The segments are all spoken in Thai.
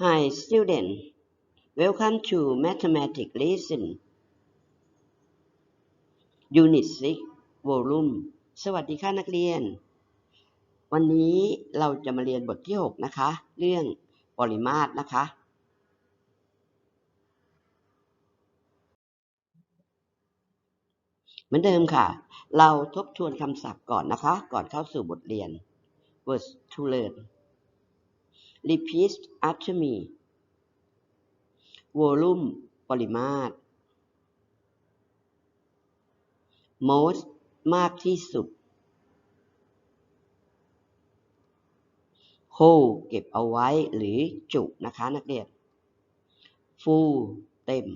Hi student welcome to mathematics lesson unit 6 volume สวัสดีค่ะนักเรียน วันนี้เราจะมาเรียนบทที่ 6 นะคะ เรื่องปริมาตรนะคะ เหมือนเดิมค่ะ เราทบทวนคำศัพท์ก่อนนะคะ ก่อนเข้าสู่บทเรียน words to learn repeat after me volume ปริมาตร most มากที่สุด hold เก็บเอาไว้หรือจุนะคะนักเรียน full เต็ม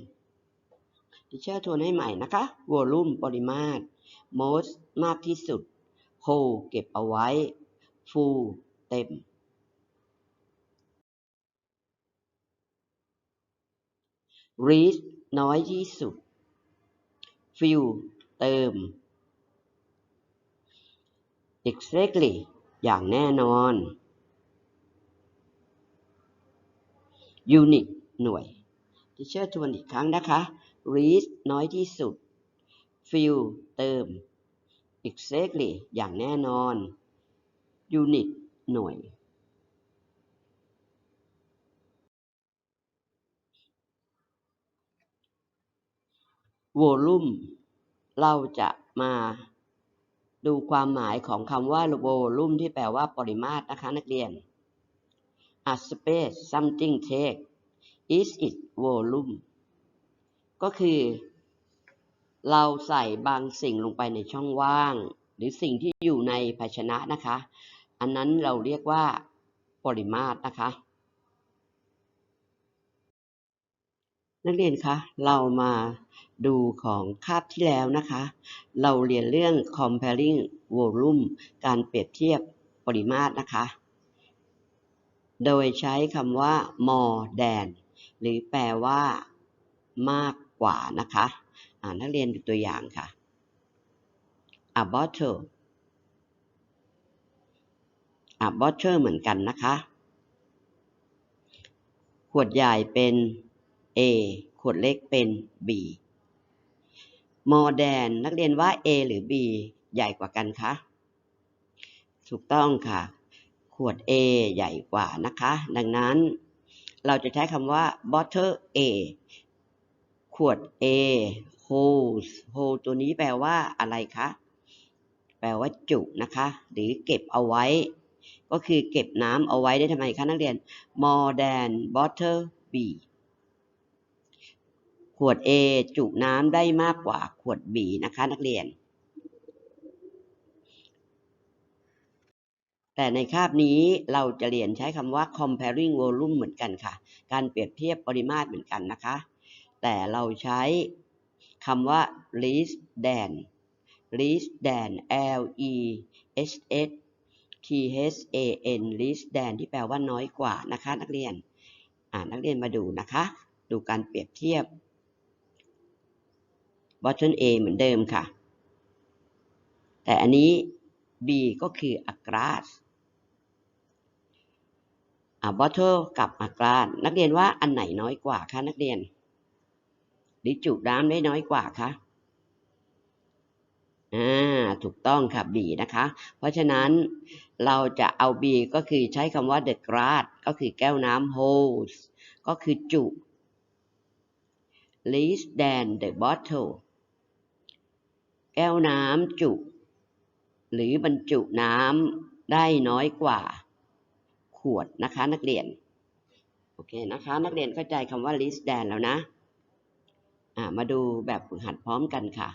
ดิเชอร์ทวนให้ใหม่นะคะ volume ปริมาตร most มากที่สุด hold เก็บเอาไว้ full เต็ม reach น้อยที่สุด fill เติม exactly อย่างแน่นอน unit หน่วยที่เชื่อทวนอีกครั้งนะคะ reach น้อยที่สุด fill เติม exactly อย่างแน่นอน unit หน่วย volume เราจะมาดูความหมายของคำว่า volume ที่แปลว่าปริมาตรนะคะนักเรียน a space something take is its volume ก็คือ เราใส่บางสิ่งลงไปในช่องว่าง หรือสิ่งที่อยู่ในภาชนะนะคะ อันนั้นเราเรียกว่าปริมาตรนะคะ นักเรียนคะ เรามา ดูของคาบที่แล้วนะคะ เราเรียนเรื่อง comparing volume การเปรียบเทียบปริมาตรนะคะ โดยใช้คำว่า more than หรือแปลว่ามากกว่านะคะอ่านักเรียนดูตัวอย่างค่ะ a bottle a bottle เหมือนกันนะคะ ขวดใหญ่เป็น A ขวดเล็กเป็น B more than นักเรียนว่า A หรือ B ใหญ่กว่ากันคะ ถูกต้องค่ะ ขวด A ใหญ่กว่านะคะ ดังนั้น เราจะใช้คำว่า bottle A ขวด A hold hold ตัวนี้แปลว่าอะไรคะ แปลว่าจุนะคะ หรือเก็บเอาไว้ ก็คือเก็บน้ำเอาไว้ได้ทำไมคะนักเรียน more than bottle B ขวด A จุน้ำได้มากกว่าขวด B นะคะนักเรียน แต่ในคาบนี้เราจะเรียนใช้คำว่า comparing volume เหมือนกันค่ะ การเปรียบเทียบปริมาตรเหมือนกันนะคะ แต่เราใช้คำว่า less than less than L E S S T H A N less than ที่แปลว่าน้อยกว่านะคะ นักเรียน อ่านักเรียนมาดูนะคะ ดูการเปรียบเทียบ bottle A เหมือนเดิมค่ะ แต่อันนี้ B ก็คือ a glass อ่า bottle กับ a glass นักเรียนว่าอันไหนน้อยกว่าคะนักเรียน หรือจุน้ำได้น้อยกว่าคะอ่าถูกต้องค่ะ B นะคะ เพราะฉะนั้นเราจะเอา B ก็คือใช้คำว่า the glass ก็คือแก้วน้ำ holds ก็คือจุ less than the bottle แก้วน้ำจุ หรือบรรจุน้ำได้น้อยกว่า ขวดนะคะนักเรียน โอเคนะคะ นักเรียนเข้าใจคำว่า less than แล้วนะอ่ามาดูแบบฝึกหัดพร้อมกันค่ะ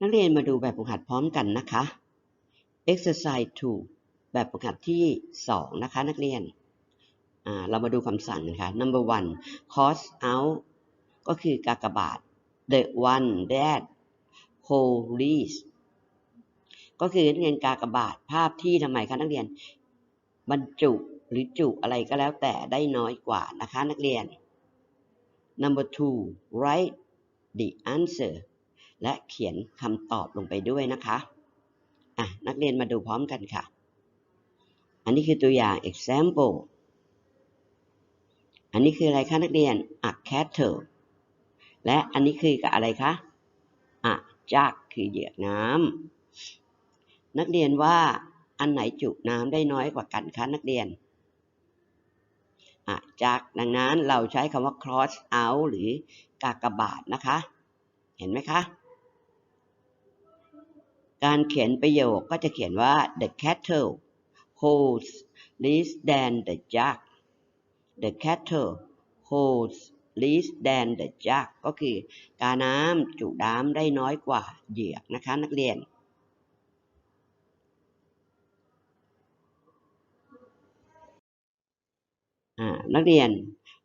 นักเรียนมาดูแบบฝึกหัดพร้อมกันนะคะ exercise 2 แบบฝึกหัดที่ 2 นะคะ นักเรียนอ่าเรามาดูคำสั่งนะคะ number one cross out ก็คือกากบาท the one that holds ก็คือนักเรียนกากบาทภาพที่ทำไมคะนักเรียน บรรจุหรือจุอะไรก็แล้วแต่ได้น้อยกว่านะคะนักเรียน number two write the answer และเขียนคำตอบลงไปด้วยนะคะอะนักเรียนมาดูพร้อมกันค่ะ อันนี้คือตัวอย่าง example อันนี้คืออะไรคะนักเรียน a kettle และอันนี้คือกับอะไรคะ a jug คือเหยือกน้ำนักเรียนว่าอันไหนจุน้ำได้น้อยกว่ากันคะนักเรียน a jug ดังนั้นเราใช้คำว่า cross out หรือกากบาทนะคะ เห็นไหมคะ การเขียนประโยคก็จะเขียนว่า the kettle holds less than the jug the kettle holds less than the jug ก็คือกาน้ำจุน้ำได้น้อยกว่าเหยือกนะคะนักเรียน นักเรียน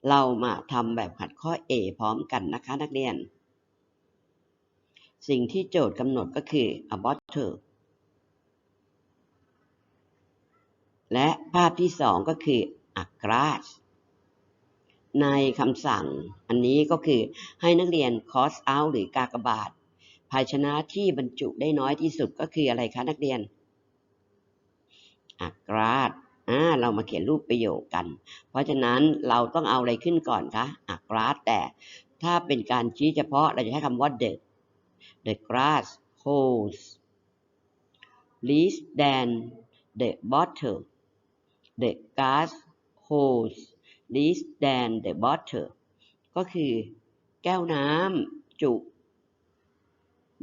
เรามาทำแบบหัดข้อ A พร้อมกันนะคะนักเรียน สิ่งที่โจทย์กำหนดก็คือ a bottle และภาพที่สองก็คือ a glass ในคำสั่งอันนี้ก็คือให้นักเรียน cross out หรือกากบาท ภาชนะที่บรรจุได้น้อยที่สุดก็คืออะไรคะนักเรียน a glass อ่าเรามาเขียนรูปประโยคกัน เพราะฉะนั้นเราต้องเอาอะไรขึ้นก่อนคะ a glass แต่ถ้าเป็นการชี้เฉพาะเราจะใช้คำว่า the the glass holds less than the bottle the glass holds less than the bottle ก็คือแก้วน้ำจุ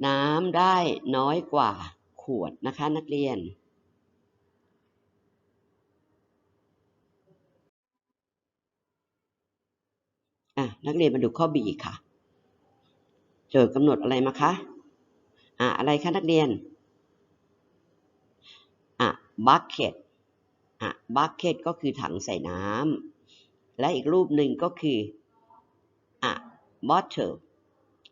น้ำได้น้อยกว่าขวดนะคะนักเรียน อะนักเรียนมาดูข้อ B ค่ะ โจทย์กำหนดอะไรมาคะ อะอะไรคะนักเรียน อะ bucket อะ bucket ก็คือถังใส่น้ำ และอีกรูปหนึ่งก็คืออะ bottle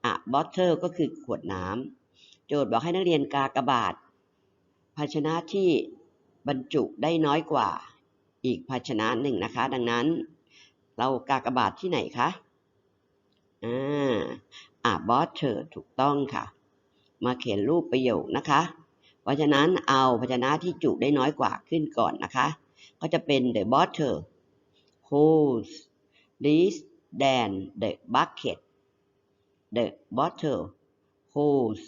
อะ bottle ก็คือขวดน้ำโจทย์บอกให้นักเรียนกากบาท ภาชนะที่บรรจุได้น้อยกว่าอีกภาชนะหนึ่งนะคะ ดังนั้น เรากากบาทที่ไหนคะอ่าอะ bottle ถูกต้องค่ะ มาเขียนรูปประโยคนะคะ เพราะฉะนั้นเอาภาชนะที่จุได้น้อยกว่าขึ้นก่อนนะคะ ก็จะเป็น the bottle holds less than the bucket the bottle holds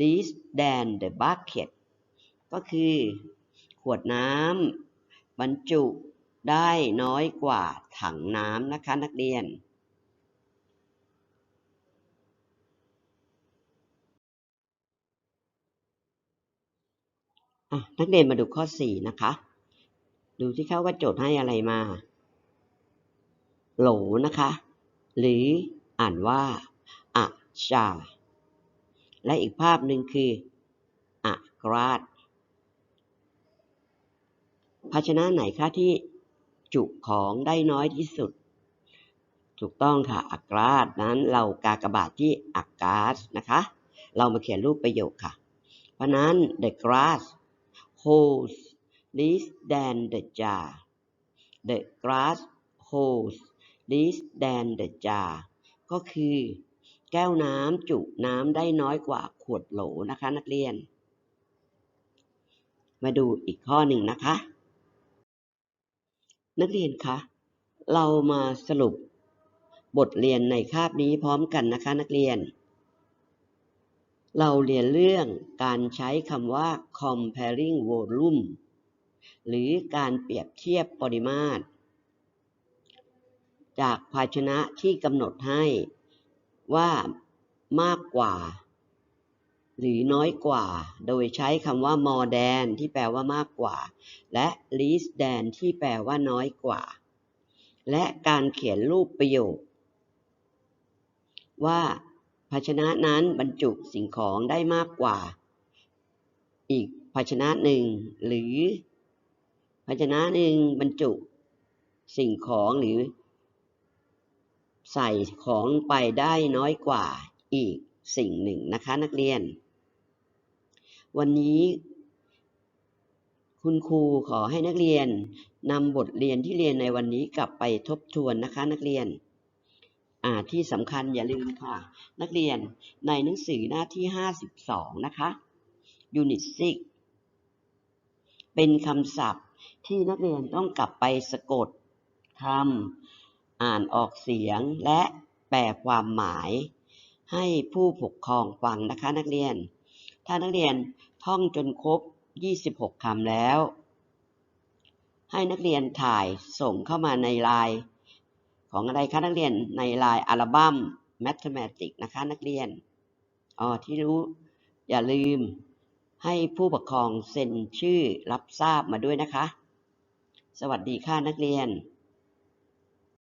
less than the bucket ก็คือขวดน้ำบรรจุได้น้อยกว่าถังน้ำนะคะนักเรียน่นักเรียนมาดูข้อ 4 นะคะ ดูที่เขาว่าโจทย์ให้อะไรมา โหลนะคะ หรืออ่านว่าอะชา และอีกภาพหนึ่งคืออะกราดภาชนะไหนคะที่จุของได้น้อยที่สุด ถูกต้องค่ะอักราดนั้นเรากากบาทที่อักกาสนะคะ เรามาเขียนรูปประโยคค่ะ เพราะนั้น the glass holds less than the jar the glass holds less than the jar ก็คือ แก้วน้ำจุน้ำได้น้อยกว่าขวดโหลนะคะนักเรียน มาดูอีกข้อหนึ่งนะคะ นักเรียนคะเรามาสรุปบทเรียนในคาบนี้พร้อมกันนะคะนักเรียน เราเรียนเรื่องการใช้คำว่า comparing volume หรือการเปรียบเทียบปริมาตร จากภาชนะที่กำหนดให้ว่ามากกว่า หรือน้อยกว่า โดยใช้คำว่า more than ที่แปลว่ามากกว่า และ less than ที่แปลว่าน้อยกว่า และการเขียนรูปประโยค ว่าภาชนะนั้นบรรจุสิ่งของได้มากกว่า อีกภาชนะหนึ่ง หรือ ภาชนะหนึ่งบรรจุ สิ่งของหรือ ใส่ของไปได้น้อยกว่าอีกสิ่งหนึ่งนะคะนักเรียน วันนี้ คุณครูขอให้นักเรียนนำบทเรียนที่เรียนในวันนี้กลับไปทบทวนนะคะนักเรียนอ่าที่สำคัญอย่าลืมค่ะ นักเรียนในหนังสือหน้าที่ 52 นะคะ Unit 6เป็นคำศัพท์ที่นักเรียนต้องกลับไปสะกดคำ อ่านออกเสียงและแปลความหมาย ให้ผู้ปกครองฟังนะคะนักเรียน ถ้านักเรียนท่องจนครบ 26 คำแล้ว ให้นักเรียนถ่ายส่งเข้ามาในไลน์ของอะไรคะนักเรียนในไลน์อัลบั้ม Mathematics นะคะนักเรียนอ๋อที่รู้อย่าลืมให้ผู้ปกครองเซ็นชื่อรับทราบมาด้วยนะคะ สวัสดีค่ะนักเรียน